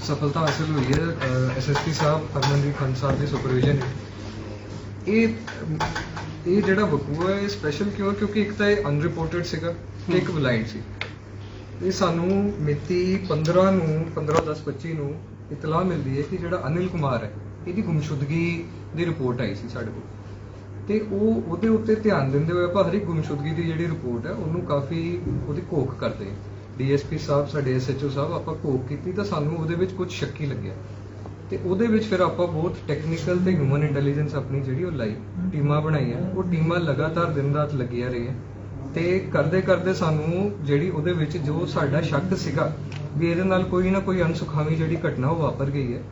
ਸਫਲਤਾ ਹਾਸਲ ਹੋਈ ਹੈ ਐਸਐਸਪੀ ਸਾਹਿਬ, ਹਰਮਨਦੀਪ ਖੰਡ ਸਾਹਿਬ ਦੀ ਸੁਪਰਵਿਜ਼ਨ ਇਹ ਇਹ ਜਿਹੜਾ ਵਕੂਆ ਹੈ ਸਪੈਸ਼ਲ ਕਿਉਂ ਹੈ? ਕਿਉਂਕਿ ਇੱਕ ਤਾਂ ਇਹ ਅਨਰਿਪੋਰਟਡ ਸੀਗਾ ਤੇ ਇੱਕ ਬਲਾਈਂਡ ਸੀ। ਇਹ ਸਾਨੂੰ ਮਿਤੀ 15 ਨੂੰ 15 10 25 ਨੂੰ ਇਤਲਾਹ ਮਿਲਦੀ ਹੈ ਕਿ ਜਿਹੜਾ ਅਨਿਲ ਕੁਮਾਰ ਹੈ, ਇਹਦੀ ਗੁੰਮਸ਼ੁਦਗੀ ਦੀ ਰਿਪੋਰਟ ਆਈ ਸੀ ਸਾਡੇ ਕੋਲ। ਤੇ ਉਹ ਉਹਦੇ ਉੱਤੇ ਧਿਆਨ ਦਿੰਦੇ ਹੋਏ ਆਪਾਂ ਹਰ ਇੱਕ ਗੁੰਮਸ਼ੁਦਗੀ ਦੀ ਜਿਹੜੀ ਰਿਪੋਰਟ ਹੈ, ਉਹਨੂੰ ਕਾਫੀ ਉਹਦੀ ਘੋਖ ਕਰਦੇ ਹਾਂ। ਡੀਐਸਪੀ ਸਾਹਿਬ, ਸਾਡੇ ਐਸਐਚਓ ਸਾਹਿਬ, ਆਪਾਂ ਘੋਖ ਕੀਤੀ ਤਾਂ ਸਾਨੂੰ ਉਹਦੇ ਵਿੱਚ ਕੁਝ ਸ਼ੱਕੀ ਲੱਗਿਆ। ਤੇ ਉਹਦੇ ਵਿੱਚ ਫਿਰ ਆਪਾਂ ਬਹੁਤ ਟੈਕਨੀਕਲ ਤੇ ਹਿਊਮਨ ਇੰਟੈਲੀਜੈਂਸ ਆਪਣੀ ਜਿਹੜੀ ਉਹ ਲਾਈ ਟੀਮਾਂ ਬਣਾਈਆਂ ਉਹ ਟੀਮਾਂ ਲਗਾਤਾਰ ਦਿਨ ਰਾਤ ਲੱਗੀਆਂ ਰਹੀਆਂ। ਤੇ ਕਰਦੇ ਕਰਦੇ ਸਾਨੂੰ ਜਿਹੜੀ ਉਹਦੇ ਵਿੱਚ ਜੋ ਸਾਡਾ ਸ਼ੱਕ ਸੀਗਾ ਵੀ ਇਹਦੇ ਨਾਲ ਕੋਈ ਨਾ ਕੋਈ ਅਨਸੁਖਾਵੀ ਜਿਹੜੀ ਘਟਨਾ ਉਹ ਵਾਪਰ ਗਈ ਹੈ,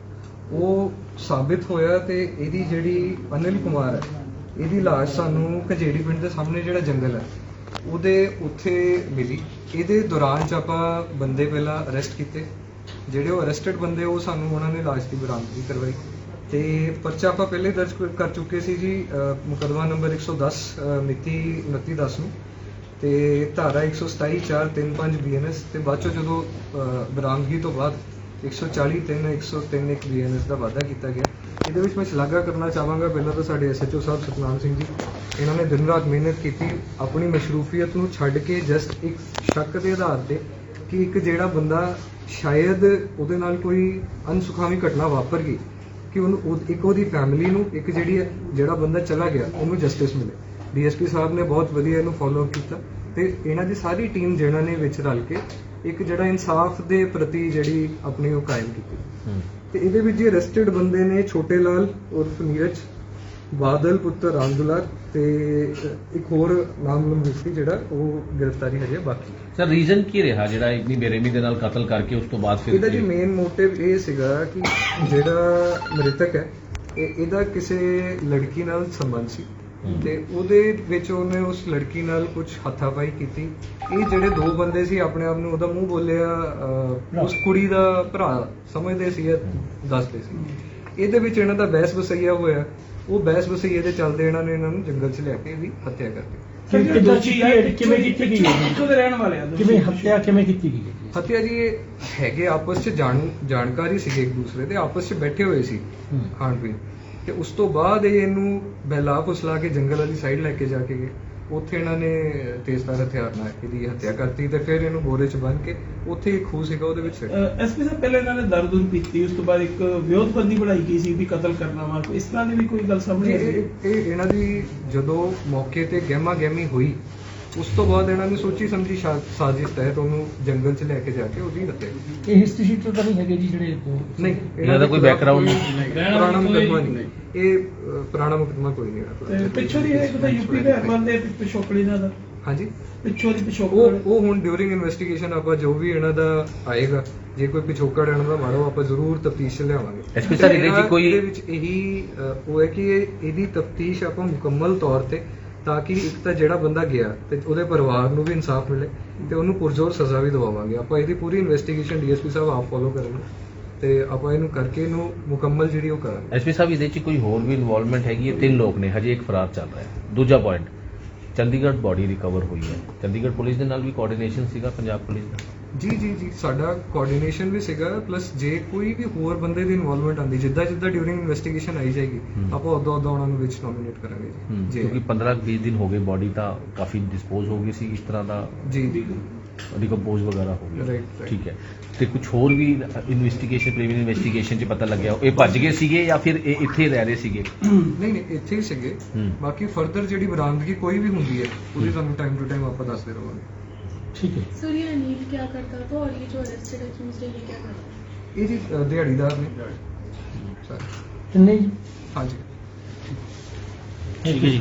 ਉਹ ਸਾਬਿਤ ਹੋਇਆ ਤੇ ਇਹਦੀ ਜਿਹੜੀ ਅਨਿਲ ਕੁਮਾਰ ਹੈ, ਇਹਦੀ ਲਾਸ਼ ਸਾਨੂੰ ਕਜੇੜੀ ਪਿੰਡ ਦੇ ਸਾਹਮਣੇ ਜਿਹੜਾ ਜੰਗਲ ਹੈ ਉਹਦੇ ਉੱਥੇ ਮਿਲੀ। ਇਹਦੇ ਦੌਰਾਨ ਚ ਆਪਾਂ ਬੰਦੇ ਪਹਿਲਾਂ ਅਰੈਸਟ ਕੀਤੇ। ਜਿਹੜੇ ਉਹ ਅਰੈਸਟਡ ਬੰਦੇ ਉਹ ਸਾਨੂੰ ਉਹਨਾਂ ਨੇ ਲਾਸ਼ ਦੀ ਬਰਾਮਦਗੀ ਕਰਵਾਈ। ਤੇ ਪਰਚਾ ਆਪਾਂ ਪਹਿਲੇ ਦਰਜ ਕਰ- ਚੁੱਕੇ ਸੀ ਜੀ ਅਹ, ਮੁਕੱਦਮਾ ਨੰਬਰ 110 ਅਹ, ਮਿਤੀ 29/10 ਨੂੰ। ਤੇ ਧਾਰਾ 127 435 ਬੀਐਨਐਸ ਤੇ ਬਾਅਦ ਚੋਂ ਜਦੋਂ ਬਰਾਮਦਗੀ ਤੋਂ ਬਾਅਦ 140 3 103 ਇੱਕ ਬੀਐਨਐਸ ਦਾ ਵਾਅਦਾ ਕੀਤਾ ਗਿਆ। ਇਹਦੇ ਵਿੱਚ ਮੈਂ ਸ਼ਲਾਘਾ ਕਰਨਾ ਚਾਹਾਂਗਾ। ਪਹਿਲਾਂ ਤਾਂ ਸਾਡੇ ਐਸਐਚਓ ਸਾਹਿਬ ਸਤਨਾਮ ਸਿੰਘ ਜੀ। ਇਹਨਾਂ ਨੇ ਦਿਨ ਰਾਤ ਮਿਹਨਤ ਕੀਤੀ ਆਪਣੀ ਮਸ਼ਰੂਫੀਅਤ ਨੂੰ ਛੱਡ ਕੇ ਜਸਟ ਇੱਕ ਸ਼ੱਕ ਦੇ ਆਧਾਰ ਤੇ ਕਿ ਇੱਕ ਜਿਹੜਾ ਬੰਦਾ ਸ਼ਾਇਦ ਉਹਦੇ ਨਾਲ ਕੋਈ ਅਨਸੁਖਾਵੀ ਘਟਨਾ ਵਾਪਰ ਗਈ ਕਿ ਉਹਨੂੰ ਉਹ- ਇੱਕ ਉਹਦੀ ਫੈਮਿਲੀ ਨੂੰ ਇੱਕ ਜਿਹੜੀ ਜਿਹੜਾ ਬੰਦਾ ਚਲਾ ਗਿਆ ਉਹਨੂੰ ਜਸਟਿਸ ਮਿਲੇ। ਡੀਐਸਪੀ ਸਾਹਿਬ ਨੇ ਬਹੁਤ ਵਧੀਆ ਇਹਨੂੰ ਫੋਲੋ ਕੀਤਾ ਤੇ ਇਹਨਾਂ ਦੀ ਸਾਰੀ ਟੀਮ ਜਿਹਨਾਂ ਨੇ ਵਿੱਚ ਰਲ ਕੇ ਇੱਕ ਜਿਹੜਾ ਇਨਸਾਫ ਦੇ ਪ੍ਰਤੀ ਜਿਹੜੀ ਆਪਣੀ ਉਹ ਕਾਇਮ ਕੀਤੀ। ਤੇ ਇਹਦੇ ਵਿੱਚ ਜੇ ਅਰੈਸਟਡ ਬੰਦੇ ਨੇ ਛੋਟੇ ਲਾਲ ਉਰਫ ਨੀਰਜ ਬਾਦਲ ਪੁੱਤਰ ਰਾਮਦੁਲਾਰ ਤੇ ਇੱਕ ਹੋਰ ਨਾਮ ਲੰਬੀ ਜਿਹੜਾ ਉਹ ਗ੍ਰਿਫਤਾਰੀ ਹਜੇ ਬਾਕੀ ਸਰ ਰੀਜ਼ਨ ਕੀ ਰਿਹਾ ਜਿਹੜਾ ਇੰਨੀ ਬੇਰਹਿਮੀ ਦੇ ਨਾਲ ਕਤਲ ਕਰਕੇ ਉਸ ਤੋਂ ਬਾਅਦ ਫਿਰ ਇਹਦਾ ਜੀ ਮੇਨ ਮੋਟਿਵ ਇਹ ਸੀਗਾ ਕਿ ਜਿਹੜਾ ਮ੍ਰਿਤਕ ਹੈ ਇਹ ਇਹਦਾ ਕਿਸੇ ਲੜਕੀ ਨਾਲ ਸੰਬੰਧ ਸੀ। ਤੇ ਉਹਦੇ ਵਿੱਚ ਉਹਨੇ ਉਸ ਲੜਕੀ ਨਾਲ ਕੁਝ ਹੱਥਾਪਾਈ ਕੀਤੀ। ਇਹ ਜਿਹੜੇ ਦੋ ਬੰਦੇ ਸੀ ਆਪਣੇ ਆਪ ਨੂੰ ਉਹਦਾ ਮੂੰਹ ਬੋਲਿਆ ਅਹ, ਉਸ ਕੁੜੀ ਦਾ ਭਰਾ ਸਮਝਦੇ ਸੀ ਜਾਂ ਦੱਸਦੇ ਸੀ। ਇਹਦੇ ਵਿੱਚ ਇਹਨਾਂ ਦਾ ਬਹਿਸ ਵਸਈਆ ਹੋਇਆ। ਉਹ ਬਹਿਸ ਵਸਈਏ ਦੇ ਚੱਲਦੇ ਇਹਨਾਂ ਨੇ ਇਹਨਾਂ ਨੂੰ ਜੰਗਲ 'ਚ ਲਿਆ ਕੇ ਇਹਦੀ ਹੱਤਿਆ ਕਰਤੀ ਸਰ ਕਿਵੇਂ ਦੋਸ਼ੀ ਹੈ ਕਿਵੇਂ ਕੀਤੀ ਗਈ ਹੈ? ਕਿੱਥੋਂ ਦੇ ਰਹਿਣ ਵਾਲੇ ਆ ਦੋਸ਼ੀ? ਕਿਵੇਂ ਹੱਤਿਆ ਕਿਵੇਂ ਕੀਤੀ ਗਈ ਹੈ ਜੀ? ਹੱਤਿਆ ਜੀ ਇਹ ਹੈਗੇ ਆਪਸ 'ਚ ਜਾਣ ਜਾਣਕਾਰੀ ਸੀਗੇ ਇੱਕ ਦੂਸਰੇ ਦੇ ਆਪਸ 'ਚ ਬੈਠੇ ਹੋਏ ਸੀ ਹੂੰ। ਖਾਣ ਪੀਣ ਤੇ ਉਸ ਤੋਂ ਬਾਅਦ ਇਹ ਇਹਨੂੰ ਬਹਿਲਾ ਫੁਸਲਾ ਕੇ ਜੰਗਲ ਵਾਲੀ ਸਾਈਡ ਲੈ ਕੇ ਜਾ ਕੇ ਗਏ ਉੱਥੇ ਇਹਨਾਂ ਨੇ ਤੇਜ਼ਧਾਰ ਹਥਿਆਰ ਨਾਲ ਇਹਦੀ ਹੱਤਿਆ ਕਰਤੀ ਤੇ ਫਿਰ ਇਹਨੂੰ ਬੋਰੇ 'ਚ ਬੰਨ੍ਹ ਕੇ ਉੱਥੇ ਇੱਕ ਖੂਹ ਸੀਗਾ ਉਹਦੇ ਵਿੱਚ ਸਿੱਟ ਅਹ ਐਸਪੀ ਸਾਹਿਬ ਪਹਿਲੇ ਇਹਨਾਂ ਨੇ ਦਰਦੁਰ ਪੀਤੀ ਉਸ ਤੋਂ ਬਾਅਦ ਇੱਕ ਵਿਉਤਬੰਦੀ ਬਣਾਈ ਗਈ ਸੀ ਵੀ ਕਤਲ ਕਰਨਾ ਵਾ। ਇਸ ਤਰ੍ਹਾਂ ਦੀ ਵੀ ਕੋਈ ਗੱਲ ਸਾਹਮਣੇ ਆਈ? ਇਹ ਇਹ ਇਹਨਾਂ ਦੀ ਜਦੋਂ ਮੌਕੇ ਤੇ ਗਹਿਮਾ ਗਹਿਮੀ ਹੋਈ ਉਸ ਤੋਂ ਬਾਅਦ ਇਹਨਾਂ ਨੇ ਸੋਚੀ ਸਮਝੀ ਸ਼ਾ- ਸਾਜ਼ਿਸ਼ ਤਹਿਤ ਉਹਨੂੰ ਜੰਗਲ 'ਚ ਲੈ ਕੇ ਜਾ ਕੇ ਉਹਦੀ ਹੱਤਿਆ ਕੀਤੀ ਇਹ ਹਿਸਟਰੀ ਸ਼ੀਟ ਤਾਂ ਨਹੀਂ ਹੈਗੇ ਜੀ ਜਿਹੜੇ ਦੋ ਨਹੀਂ ਇਹਨਾਂ ਦਾ ਦੇ ਕੋਈ ਖਿਲਾਫ਼ background ਨਹੀਂ। ਪੁਰਾਣਾ ਮੁਕੱਦਮਾ ਨਹੀਂ। ਇਹ ਅ, ਪੁਰਾਣਾ ਮੁਕੱਦਮਾ ਕੋਈ ਨਹੀਂ ਤੇ ਪਿੱਛੋਂ ਦੀ ਇਹ ਤਾਂ ਯੂਪੀ ਦੇ ਬੰਦੇ ਪਿਛੋਕੜੀ ਇਹਨਾਂ ਦਾ? ਹਾਂਜੀ। ਪਿੱਛੋਂ ਦੀ ਉਹ ਪਿਛੋਕੜ ਉਹ ਹੁਣ ਡਿਊਰਿੰਗ ਇਨਵੈਸਟੀਗੇਸ਼ਨ ਆਪਾਂ ਜੋ ਵੀ ਇਹਨਾਂ ਦਾ ਆਏਗਾ ਜੇ ਕੋਈ ਪਿਛੋਕੜ ਇਹਨਾਂ ਦਾ ਮਾਰੋ ਆਪਾਂ ਜ਼ਰੂਰ ਤਫਤੀਸ਼ ਲਿਆਵਾਂਗੇ। SP ਸਰ, ਇਹਦੇ 'ਚ ਕੋਈ- ਇਹਦੇ ਵਿੱਚ ਇਹੀ ਅ, ਉਹ ਹੈ ਕਿ ਇਹ- ਇਹਦੀ ਤਫਤੀਸ਼ ਆਪਾਂ ਮੁਕੰਮਲ ਤੌਰ ਤੇ ਤਾਂ ਕਿ ਇੱਕ ਤਾਂ ਜਿਹੜਾ ਬੰਦਾ ਗਿਆ ਤੇ ਉਹਦੇ ਪਰਿਵਾਰ ਨੂੰ ਵੀ ਇਨਸਾਫ ਮਿਲੇ ਤੇ ਉਹਨੂੰ ਪੁਰਜ਼ੋਰ ਸਜ਼ਾ ਵੀ ਦਿਵਾਵਾਂਗੇ। ਆਪਾਂ ਇਹਦੀ ਪੂਰੀ ਇਨਵੈਸਟੀਗੇਸ਼ਨ ਡੀਐਸਪੀ ਸਾਹਿਬ ਆਪ ਫੋਲੋ ਕਰਨਗੇ ਤੇ ਆਪਾਂ ਇਹਨੂੰ ਕਰਕੇ ਇਹਨੂੰ ਮੁਕੰਮਲ ਜਿਹੜੀ ਉਹ ਕਰਾਂਗੇ। ਐਸਪੀ ਸਾਹਿਬ, ਇਹਦੇ 'ਚ ਕੋਈ ਹੋਰ ਵੀ ਇਨਵੋਲਵਮੈਂਟ ਹੈਗੀ ਹੈ? ਤਿੰਨ ਲੋਕ ਨੇ, ਹਜੇ ਇੱਕ ਫਰਾਰ ਚੱਲ ਰਿਹਾ। ਹੈ ਦੂਜਾ ਪੁਆਇੰਟ ਚੰਡੀਗੜ੍ਹ ਬਾਡੀ ਰਿਕਵਰ ਹੋਈ ਹੈ। ਚੰਡੀਗੜ੍ਹ ਪੁਲਿਸ ਦੇ ਨਾਲ ਵੀ ਕੋਆਰਡੀਨੇਸ਼ਨ ਸੀਗਾ ਪੰਜਾਬ ਪੁਲਿਸ ਦਾ? ਜੀ ਜੀ ਜੀ ਸਾਡਾ ਕੋਆਰਡੀਨੇਸ਼ਨ ਵੀ ਸੀਗਾ ਪਲੱਸ ਜੇ ਕੋਈ ਵੀ ਹੋਰ ਬੰਦੇ ਦੀ ਇਨਵੋਲਵਮੈਂਟ ਆਂਦੀ ਜਿੱਦਾਂ ਜਿੱਦਾਂ ਡਿਊਰਿੰਗ ਇਨਵੈਸਟੀਗੇਸ਼ਨ ਆਈ ਜਾਏਗੀ। ਆਪਾਂ ਉਦੋਂ ਉਦੋਂ ਉਹਨਾਂ ਨੂੰ ਵਿੱਚ ਨੋਮੀਨੇਟ ਕਰਾਂਗੇ ਜੀ। ਕਿਉਂਕਿ 15-20 ਦਿਨ ਹੋ ਗਏ ਬਾਡੀ ਤਾਂ ਕਾਫੀ ਡਿਸਪੋਜ਼ ਹੋ ਗਈ ਸੀ ਇਸ ਤਰ੍ਹਾਂ ਦਾ। ਜੀ ਜੀ। ਡਿਕੰਪੋਜ਼ ਵਗੈਰਾ ਹੋ ਗਿਆ Right, right. ਠੀਕ ਹੈ ਤੇ ਕੁਝ ਹੋਰ ਵੀ ਇਨਵੈਸਟੀਗੇਸ਼ਨ ਪ੍ਰੀਵੀਅਸ ਇਨਵੈਸਟੀਗੇਸ਼ਨ 'ਚ ਪਤਾ ਲੱਗਿਆ ਇਹ ਭੱਜ ਗਏ ਸੀਗੇ ਜਾਂ ਫਿਰ ਇਹ ਇੱਥੇ ਰਹਿ ਰਹੇ ਸੀਗੇ ਨਹੀਂ ਨਹੀਂ ਇੱਥੇ ਹੀ ਸੀਗੇ ਹਮ। ਬਾਕੀ ਫਰਦਰ ਜਿਹੜੀ ਬਰਾਮਦਗੀ ਕੋਈ ਵੀ ਹੁੰਦੀ ਹੈ ਉਹਦੀ ਤੁਹਾਨੂੰ ਟਾਈਮ ਟੂ ਟਾਈਮ ਆਪਾਂ ਦੱਸਦੇ ਰਹਾਂਗੇ ਠੀਕ ਹੈ सर ये अनिल क्या करता था और ये जो अरेस्टेड अक्यूज है ये क्या करता था ਇਹ ਜੀ ਅ, ਦਿਹਾੜੀਦਾਰ ਨੇ ਸਰ ਕਿੰਨੇ ਜੀ ਹਾਂਜੀ ਠੀਕ ਹੈ ਜੀ